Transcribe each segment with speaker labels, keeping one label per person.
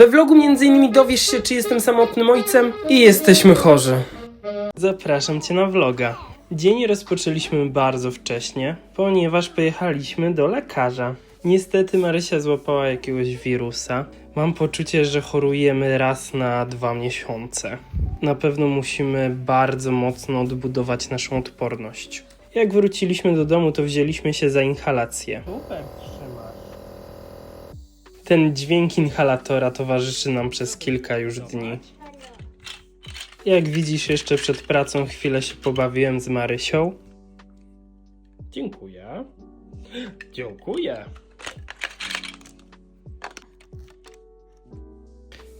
Speaker 1: We vlogu między innymi dowiesz się, czy jestem samotnym ojcem i jesteśmy chorzy. Zapraszam Cię na vloga. Dzień rozpoczęliśmy bardzo wcześnie, ponieważ pojechaliśmy do lekarza. Niestety Marysia złapała jakiegoś wirusa. Mam poczucie, że chorujemy raz na dwa miesiące. Na pewno musimy bardzo mocno odbudować naszą odporność. Jak wróciliśmy do domu, to wzięliśmy się za inhalację. Super. Ten dźwięk inhalatora towarzyszy nam przez kilka już dni. Jak widzisz, jeszcze przed pracą chwilę się pobawiłem z Marysią. Dziękuję. Dziękuję.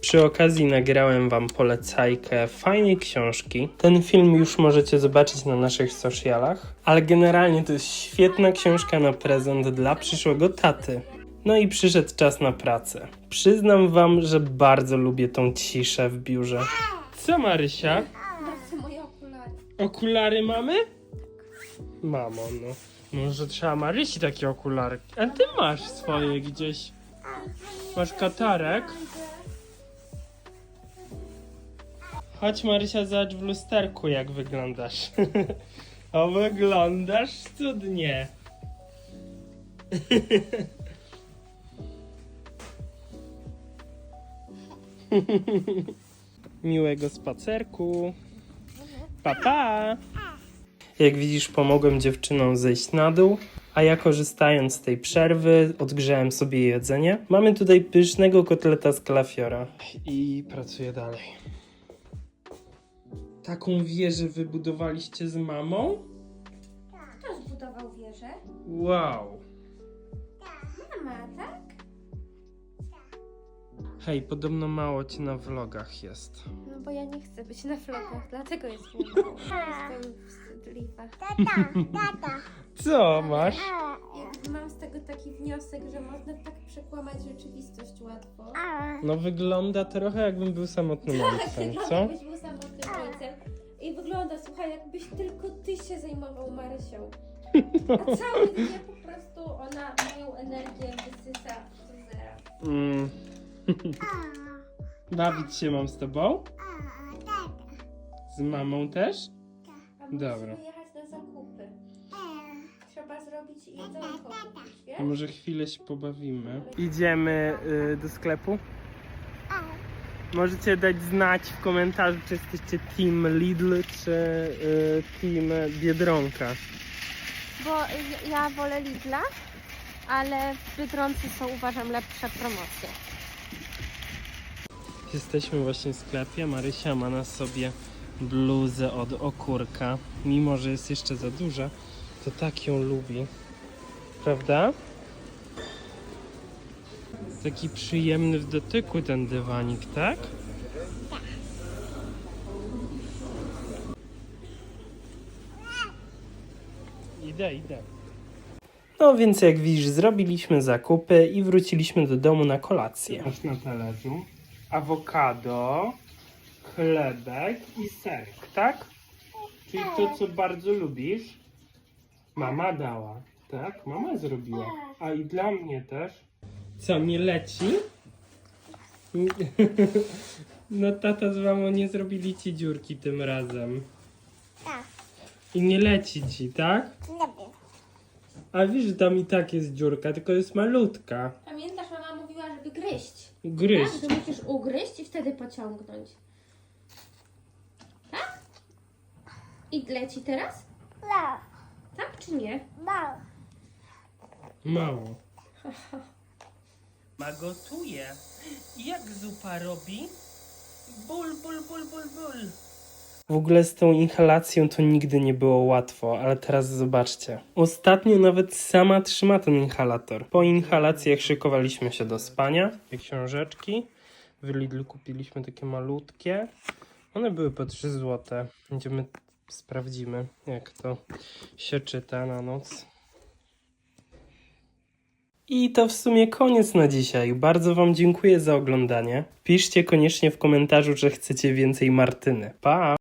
Speaker 1: Przy okazji nagrałem Wam polecajkę fajnej książki. Ten film już możecie zobaczyć na naszych socialach, ale generalnie to jest świetna książka na prezent dla przyszłego taty. No i przyszedł czas na pracę. Przyznam Wam, że bardzo lubię tą ciszę w biurze. Co Marysia?
Speaker 2: Chcę moje okulary.
Speaker 1: Okulary mamy? Mamo, no. Może trzeba Marysi takie okulary. A ty masz swoje gdzieś. Masz katarek? Chodź Marysia, zobacz w lusterku jak wyglądasz. o, wyglądasz cudnie. Miłego spacerku. Pa, pa! Jak widzisz, pomogłem dziewczynom zejść na dół, a ja korzystając z tej przerwy, odgrzałem sobie jedzenie. Mamy tutaj pysznego kotleta z kalafiora. I pracuję dalej. Taką wieżę wybudowaliście z mamą?
Speaker 2: Kto zbudował wieżę?
Speaker 1: Wow. Hej, podobno mało cię na vlogach jest.
Speaker 2: No bo ja nie chcę być na vlogach, dlatego jest mi mało. Jestem wstydliwa.
Speaker 1: Co masz?
Speaker 2: Mam z tego taki wniosek, że można tak przekłamać rzeczywistość łatwo.
Speaker 1: No wygląda trochę jakbym był samotnym ojcem, co?
Speaker 2: Jakbyś był samotnym ojcem. I wygląda, słuchaj, jakbyś tylko ty się zajmował Marysią. A cały dzień po prostu ona moją energię wysysa do zera.
Speaker 1: Mm. Bawić się mam z tobą? Z mamą też?
Speaker 2: A musimy
Speaker 1: Dobra.
Speaker 2: jechać na zakupy. Trzeba zrobić jedzonko kupić, wiesz?
Speaker 1: Może chwilę się pobawimy. Idziemy y, do sklepu. Możecie dać znać w komentarzu, czy jesteście Team Lidl, czy y, Team Biedronka.
Speaker 2: Bo y, ja wolę Lidla, ale w Biedronce są uważam lepsze promocje.
Speaker 1: Jesteśmy właśnie w sklepie. Marysia ma na sobie bluzę od okurka. Mimo, że jest jeszcze za duża, to tak ją lubi. Prawda? Taki przyjemny w dotyku ten dywanik, tak? Idę, idę. No więc jak widzisz, zrobiliśmy zakupy i wróciliśmy do domu na kolację. Masz na talerzu awokado, chlebek i serek, tak? Czyli to, co bardzo lubisz, mama dała, tak? Mama zrobiła. A i dla mnie też. Co, nie leci? No tata z mamą nie zrobili ci dziurki tym razem.
Speaker 2: Tak.
Speaker 1: I nie leci ci, tak?
Speaker 2: Nie wiem.
Speaker 1: A wiesz, że tam i tak jest dziurka, tylko jest malutka.
Speaker 2: Pamiętasz, mama mówiła, żeby gryźć. Tak? Że musisz ugryźć i wtedy pociągnąć. Tak? I leci teraz? Tak czy nie?
Speaker 1: Mało. Ma gotuje. Jak zupa robi? Ból, ból, ból, ból, ból. W ogóle z tą inhalacją to nigdy nie było łatwo, ale teraz zobaczcie. Ostatnio nawet sama trzyma ten inhalator. Po inhalacjach szykowaliśmy się do spania. Książeczki. W Lidlu kupiliśmy takie malutkie. One były po 3 zł. Będziemy, sprawdzimy jak to się czyta na noc. I to w sumie koniec na dzisiaj. Bardzo Wam dziękuję za oglądanie. Piszcie koniecznie w komentarzu, że chcecie więcej Martyny. Pa!